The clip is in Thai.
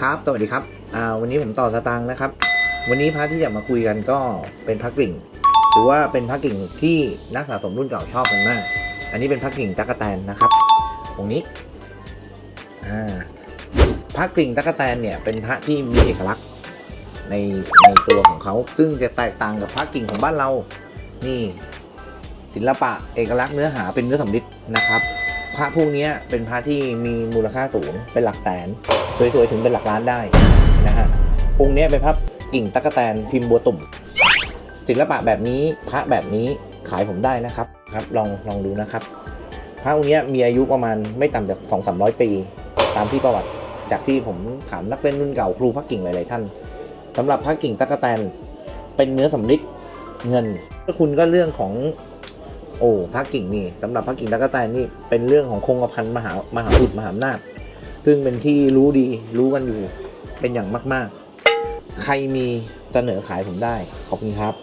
ครับ สวัสดีครับอ่าวันนี้ผมต่อสตางค์นะครับ วันนี้พระที่จะมาคุยกันก็เป็นพระกลิ่งหรือว่าเป็นพระกลิ่งที่นักสะสมรุ่นเก่าชอบกันมาก อันนี้เป็นพระกลิ่งตั๊กแตนนะครับตรงนี้อ่าพระกลิ่งตั๊กแตนเนี่ยเป็นพระที่มีเอกลักษณ์ในในตัวของเขา ซึ่งจะแตกต่างกับพระกลิ่งของบ้านเรา นี่ ศิลปะเอกลักษณ์เนื้อหาเป็นเนื้อสำริดนะครับ ระพวกนี้เป็นพระที่มีมูลค่าสูงเป็นหลักแสนสวยๆถึงเป็นหลักล้านได้นะฮะองค์นี้เป็นพระกิ่งตะกแตนพิมพ์บัวตุ่มศิลปะแบบนี้พระแบบนี้ขายผมได้นะครับครับ ลองลองดูนะครับ พระองค์นี้มีอายุประมาณไม่ต่ำจากสองสามร้อยปี ตามที่ประวัติจากที่ผมถามนักเป็นรุ่นเก่าครูพระกิ่งหลายๆท่านสำหรับพระกิ่งตะกแตนเป็นเนื้อสำริดเงินถ้าคุณก็เรื่องของ โอ้พระกิ่งนี่สำหรับพระกิ่งตะกแตนนี่เป็นเรื่องของคงกระพันมหามหาอุดมหาอำนาจซึ่งเป็นที่รู้ดีรู้กันอยู่เป็นอย่างมาก ๆ ใครมีเสนอขายผมได้ขอบคุณครับ